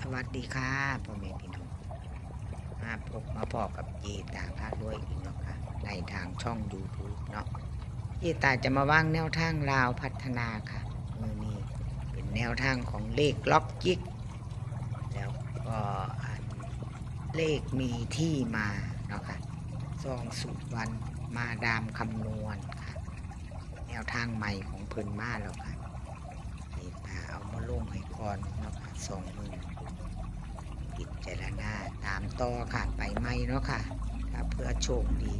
สวัสดีค่ะพ่อแม่พี่น้องมาพบมาพอกับเจตาพาด้วยอีกเนาะค่ะในทางช่อง YouTube เนาะเจตาจะมาว่างแนวทางลาวพัฒนาค่ะมือนี้เป็นแนวทางของเลขล็อกจิก แล้วก็เลขมีที่มาเนาะค่ะซองสุดวันมาดามคำนวณค่ะ แนวทางใหม่ของเพิ่นมาแล้วค่ะเจตาเอามาลงให้ก่อนเนาะค่ะสองมือ พิจารณาตามต่อค่ะไปไหมเนาะค่ะถ้าเพื่อโชคดี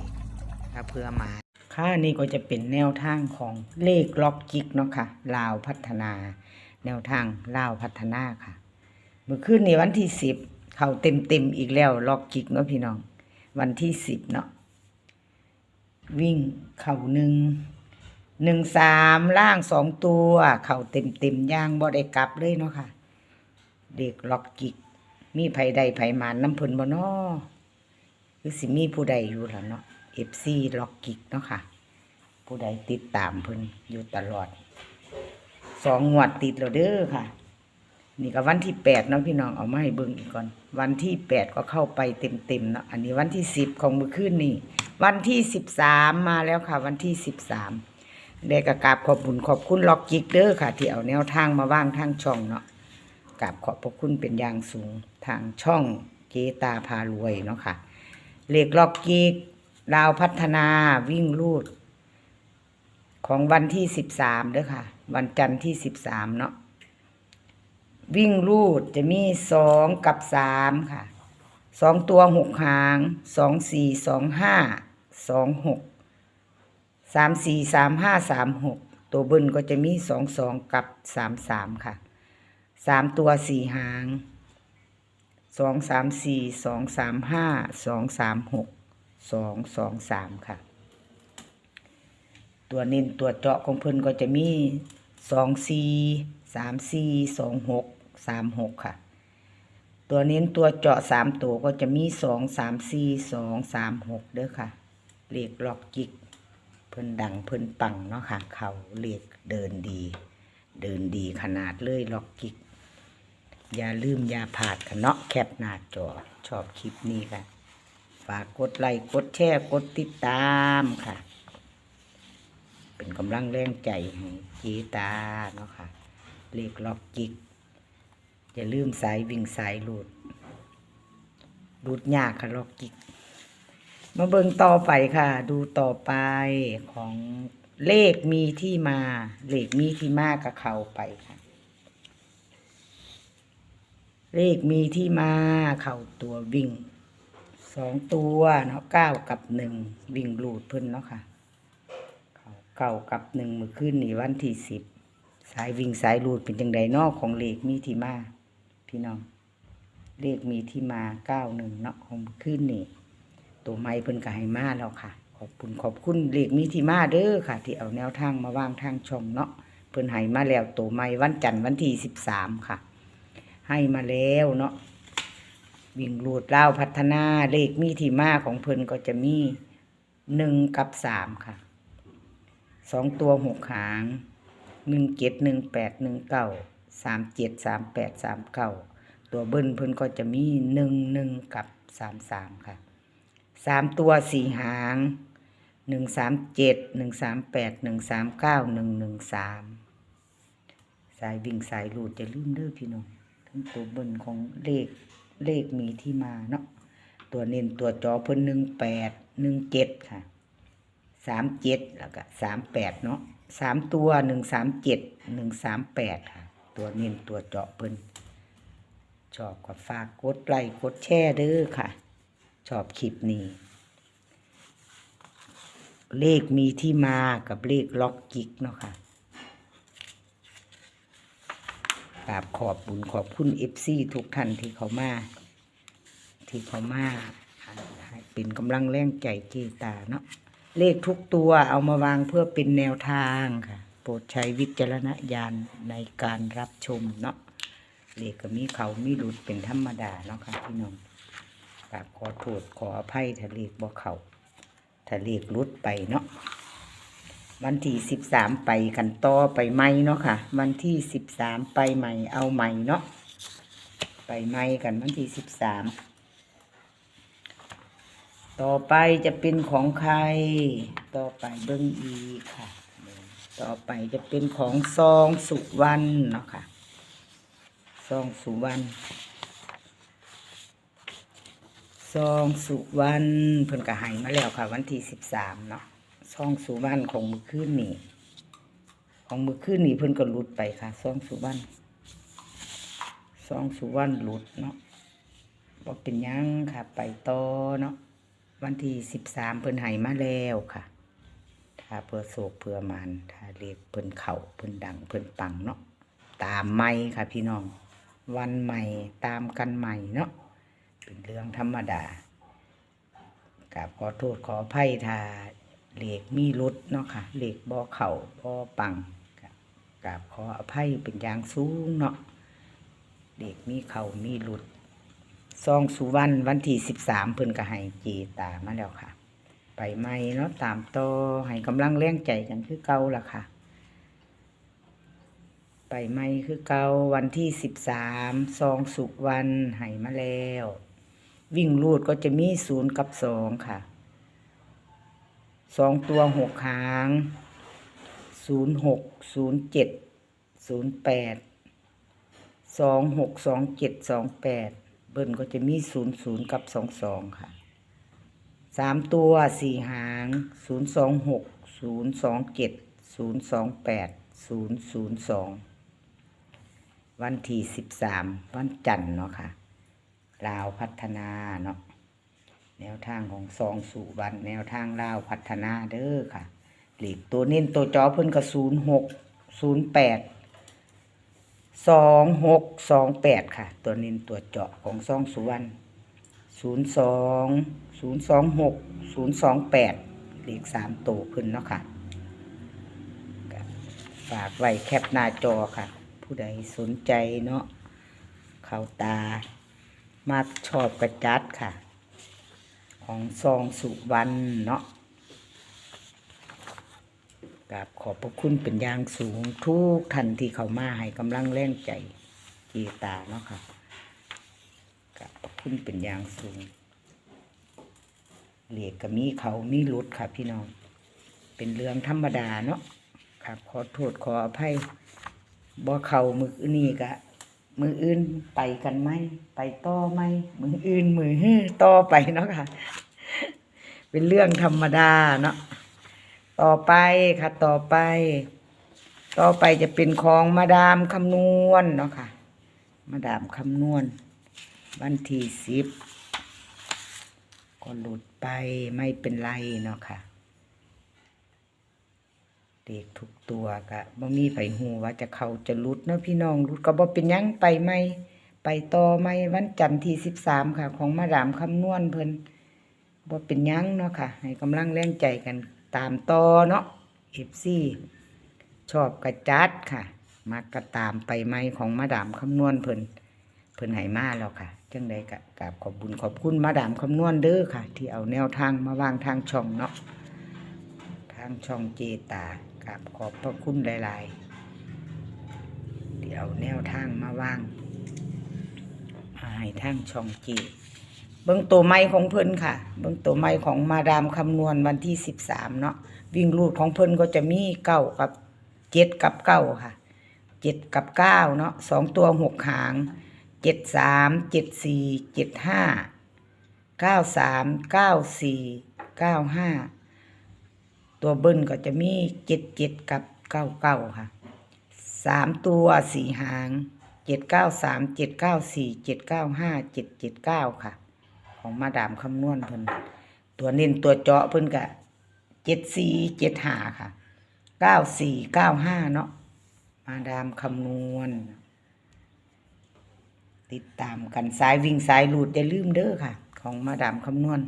ถ้าเพื่อมาค่ะนี่ก็จะเป็นแนวทางของเลขล็อกจิกเนาะค่ะลาวพัฒนา แนวทางลาวพัฒนาค่ะ เมื่อคืนนี้วันที่สิบเขาเต็มเต็มอีกแล้วล็อกจิกเนาะพี่น้อง วันที่สิบเนาะวิ่งเข่าหนึ่งหนึ่งสามล่างสองตัว เข่าเต็มเต็มย่างบ่ได้กลับเลยเนาะค่ะ เด็กล็อกกิก มีไผใดไผมานน้ำเพิ่นบ่นาะคือสิมีผู้ใดอยู่ล่ะเนาะเอฟซีล็อกกิกเนาะค่ะ ผู้ใดติดตามเพิ่นอยู่ตลอดสองงวดติดแล้วเด้อค่ะ นี่ก็วันที่แปดเนาะพี่น้องเอามาให้เบิ่งอีกก่อน วันที่แปดก็เข้าไปเต็มๆเนาะอันนี้วันที่สิบของมื่อคืนนี่ วันที่สิบสามมาแล้วค่ะ วันที่สิบสามได้กกาบขอบบุญขอบคุณล็อกจิกเด้อค่ะ ที่เอาแนวทางมาว่างทางช่องเนาะกราบขอบพระคุณเป็นอย่างสูง ทางช่องเจตาพารวยเนาะค่ะเหลขล็อกจิกดาวพัฒนาวิ่งลูด ของวันที่สิบสามเด้อค่ะ วันจันทร์ที่สิบสามเนาะวิ่งลูดจะมีสองกับสามค่ะสองตัวหกหางสองสี่สองห้าสองหกสามสี่สามห้าสามหกตัวบิ้ลก็จะมีสองสองกับสามสามค่ะสามตัวสี่หาง สองสามสี่สองสามห้าสองสามหกสองสองสามค่ะ ตัวเน้นตัวเจาะของเพิ่นก็จะมีสองสี่สามสี่สองหกสามหกค่ะ ตัวเน้นตัวเจาะสามตัวก็จะมีสองสามสี่สองสามหกเด้อค่ะเหลขล็อกจิก เพิ่นดังเพิ่นปังเนาะค่ะ เขาเรียกเดินดี เดินดีขนาดเลยล็อกกิก อย่าลืมอย่าผาดกันเนาะแคปหน้าจอ ชอบคลิปนี้ค่ะ ฝากกดไลค์กดแชร์กดติดตามค่ะ เป็นกำลังแรงใจให้จีตาเนาะค่ะ เลขล็อกกิกอย่าลืมสายวิ่งสายหลุดหลุดยากค่ะล็อกกิกมาเบิ่งต่อไปค่ะ ดูต่อไปของเลขมีที่มา เลขมีที่มากับเขาไปค่ะ เลขมีที่มาเข่าตัววิ่งสองตัวเนาะเก้ากับหนึ่งวิ่งลูดเพิ่นเนาะค่ะเขาเก้ากับหนึ่งมือขึ้นนี่วันที่สิบสายวิ่งสายลูดเป็นจังไดนอกของเลขมีที่มา พี่น้องเลขมีที่มาเก้าหนึ่งเนาะของมือขึ้นนี่ ตัวไม้เพิ่นก็ให้มาแล้วค่ะ ขอบคุณขอบคุณเลขมีที่มาเด้อค่ะ ที่เอาแนวทางมาวางทางช่องเนาะเพิ่นให้มาแล้วตัวไม้วันจันทร์วันที่สิบสามค่ะ ให้มาแล้วเนาะวิ่งรูดเล่าพัฒนาเลขมีที่มาของเพิ่นก็จะมีหนึ่งกับสามค่ะสองตัวหกหางหนึ่งเจ็ดหนึ่งแปดหนึ่งเก้าสามเจ็ดสามแปดสามเก้าตัวเบิ้ลเพิ่นก็จะมีหนึ่งหนึ่งกับสามสามค่ะสามตัวสี่หางหนึ่งสามเจ็ดหนึ่งสามแปดหนึ่งสามเก้าหนึ่งหนึ่งสามสายวิ่งสายลูดจะลืมเด้อพี่น้อง ตัวเบิ้ลของเลขเลขมีที่มาเนาะตัวเน้นตัวจอเพิ่นหนึ่งแปดหนึ่งเจ็ดค่ะสามเจ็ดแล้วก็สามแปดเนาะสามตัวหนึ่งสามเจ็ดหนึ่งสามแปดค่ะ ตัวเน้นตัวเจาะเพิ่นชอบก็ฝากกดไลค์กดแชร์เด้อค่ะ ชอบคลิปนี้ เลขมีที่มากับเลขล็อกกิกเนาะค่ะ กราบขอบบุญขอบคุณเอฟซีทุกท่านที่เขามา ที่เขามาเป็นกำลังแรงใจเจตาเนาะเลขทุกตัวเอามาวางเพื่อเป็นแนวทางค่ะ โปรดใช้วิจารณญาณในการรับชมเนาะเลขก็มีเขามีหลุดเป็นธรรมดาเนาะค่ะพี่น้องกราบขอโทษขออภัยถ้าเลขบ่เขาถ้าเลขรุดไปเนาะ วันที่สิบสามไปกันต่อไปใหม่เนาะค่ะ วันที่สิบสามไปใหม่เอาใหม่เนาะไปไหมกันวันที่สิบสามต่อไปจะเป็นของใคร ต่อไปเบิ้งอีค่ะ ต่อไปจะเป็นของซองสุวรรณเนาะค่ะซองสุวรรณซองสุวรรณเพิ่นก็ให้มาแล้วค่ะ วันที่สิบสามเนาะ ซองสุวรรณของมือคืนนี่ ของมือคืนนี่เพิ่นก็หลุดไปค่ะซองสุวรรณซองสุวรรณหลุดเนาะบ่เป็นยังค่ะ ไปต่อเนาะวันที่สิบสามเพิ่นให้มาแล้วค่ะถ้าเพื่อโศกเพื่อมันถ้าเรียกเพิ่นเข่าเพิ่นดังเพิ่นปังเนาะตามไม่ค่ะพี่น้อง วันใหม่ตามกันใหม่เนาะเป็นเรื่องธรรมดากับขอโทษขออภัยถ้า เหล็กมีรุดเนาะค่ะเหล็กบ่อเข่าบ่อปังกับขออภัยเป็นอย่างสูงเนาะเหล็กมีเข่ามีรุดซองสุวรรณวันที่สิบสามเพิ่นก็ให้เจตามาแล้วค่ะ ไปใหม่เนาะตามต่อให้กำลังแรงใจกันคือเก่าล่ะค่ะ ไปใหม่คือเก่าวันที่สิบสามซองสุวรรณให้มาแล้ว วิ่งรูดก็จะมีศูนย์กับสองค่ะ สองตัวหกหางศูนย์หกศูนย์เจ็ดศูนย์แปดสองหกสองเจ็ดสองแปดเบิ้ลก็จะมีศูนย์ศูนย์กับสองสองค่ะสามตัวสี่หางศูนย์สองหกศูนย์สองเจ็ดศูนย์สองแปดศูนย์ศูนย์สองวันที่สิบสามวันจันทร์เนาะค่ะลาวพัฒนาเนาะ แนวทางของซองสุวรรณแนวทางลาวพัฒนาเด้อค่ะ หลีกตัวเน้นตัวจอเพิ่นก็ศูนย์หกศูนย์แปดสองหกสองแปดค่ะ ตัวน้นตัวเจาะของซองสุวรรณศูนย์สองศูนย์สองหกศูนย์สองแปดหลีกสามตัวเพิ่นเนาะค่ะ ฝากไว้แคปหน้าจอค่ะ ผู้ใดสนใจเนาะ เข้าตา มาชอบกระจัดค่ะ ของซองสุวรรณเนาะกราบขอบพระคุณเป็นอย่างสูงทุกท่านที่เขามาให้กำลังแรงใจจีตาเนาะค่ะกราบพระคุณเป็นอย่างสูงเหลียกกับมีเขามีรุดค่ะพี่น้อง เป็นเรื่องธรรมดาเนาะครับขอโทษขออภัยบ่เขามือนี่กะ มืออื่นไปกันไหมไปต่อไหมมืออื่นมือฮื้อต่อไปเนาะค่ะ เป็นเรื่องธรรมดาเนาะต่อไปค่ะ ต่อไป ต่อไปจะเป็นของมาดามคำนวณเนาะค่ะ มาดามคำนวณวันที่สิบก็หลุดไปไม่เป็นไรเนาะค่ะ เด็กทุกตัวก็บ่มีไผหูว่าจะเขาจะหลุดเนาะพี่น้องหลุดก็บ่เป็นยังไปไหมไปต่อไหมวันจันทร์ที่สิบสามค่ะ ของมาดามคำนวณเพิ่นบ่เป็นยังเนาะค่ะ ให้กำลังแรงใจกันตามต่อเนาะเอฟซีชอบกระจัดค่ะมักกระตามไปไหมของมาดามคำนวณเพิ่นเพิ่นให้มาแล้วค่ะจังใดกะกราบขอบบุญขอบคุณมาดามคำนวณเด้อค่ะ ที่เอาแนวทางมาวางทางช่องเนาะทางช่องเจตา กับขอบพระคุณหลาย ๆ เดี๋ยวแนวทางมาว่างมาให้ทางช่องเจเบิ้งตัวไม้ของเพิ่นค่ะ เบิ้งตัวไม้ของมาดามคำนวณวันที่สิบสามเนาะวิ่งรูดของเพิ่นก็จะมีเก้ากับเจ็ดกับเก้าค่ะเจ็ดกับเก้าเนาะสองตัวหกหางเจ็ดสามเจ็ดสี่เจ็ดห้าเก้าสามเก้าสี่เก้าห้า ตัวเบิ้ลก็จะมีเจ็ดเจ็ดกับเก้าเก้าค่ะสามตัวสี่หางเจ็ดเก้าสามเจ็ดเก้าสี่เจ็ดเก้าห้าเจ็ดเจ็ดเก้าค่ะ ของมาดามคำนวณเพิ่นตัวเน้นตัวเจาะเพิ่นกะเจ็ดสี่เจ็ดห้าค่ะเก้าสี่เก้าห้าเนาะมาดามคำนวณ ติดตามกันสายวิ่งสายหลุดอย่าลืมเด้อค่ะ ของมาดามคำนวณ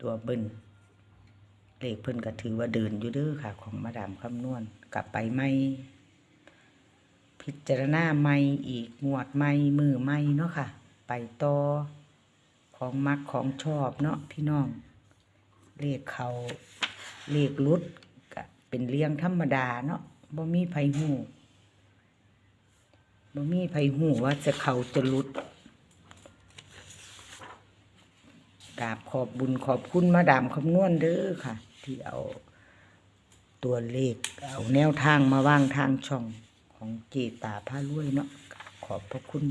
ตัวเบิ้ล เลขเพิ่นก็ถือว่าเดินอยู่เด้อค่ะ ของมาดามคำนวณกลับไปไม่พิจารณาไม่อีกงวดไม่มือไม่เนาะค่ะ ไปต่อของมักของชอบเนาะพี่น้อง เลขเขาเลขลุดก็เป็นเลี้ยงธรรมดาเนาะบ่มีไผหูบ่มีไผหูว่าจะเขาจะลุดกราบขอบบุญขอบคุณมาดามคำนวณเด้อค่ะ ที่เอาตัวเลขเอาแนวทางมาว่างทางช่องของเจตาผ้ารวยเนาะขอบพระคุณ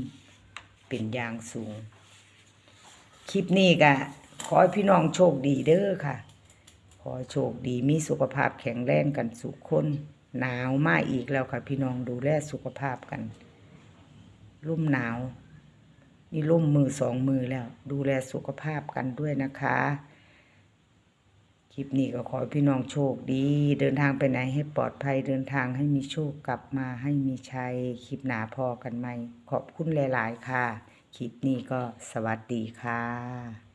เป็นอย่างสูง คลิปนี้ก็ขอให้พี่น้องโชคดีเด้อค่ะ ขอโชคดีมีสุขภาพแข็งแรงกันสุขคนหนาวมากอีกแล้วค่ะ พี่น้องดูแลสุขภาพกันรุ่มหนาว นี่ร่มมือสองมือแล้ว ดูแลสุขภาพกันด้วยนะคะ คลิปนี้ก็ขอให้พี่น้องโชคดี เดินทางไปไหนให้ปลอดภัยเดินทางให้มีโชคกลับมาให้มีชัยคลิปหนาพอกันไหม ขอบคุณหลาย ๆ ค่ะ คลิปนี้ก็สวัสดีค่ะ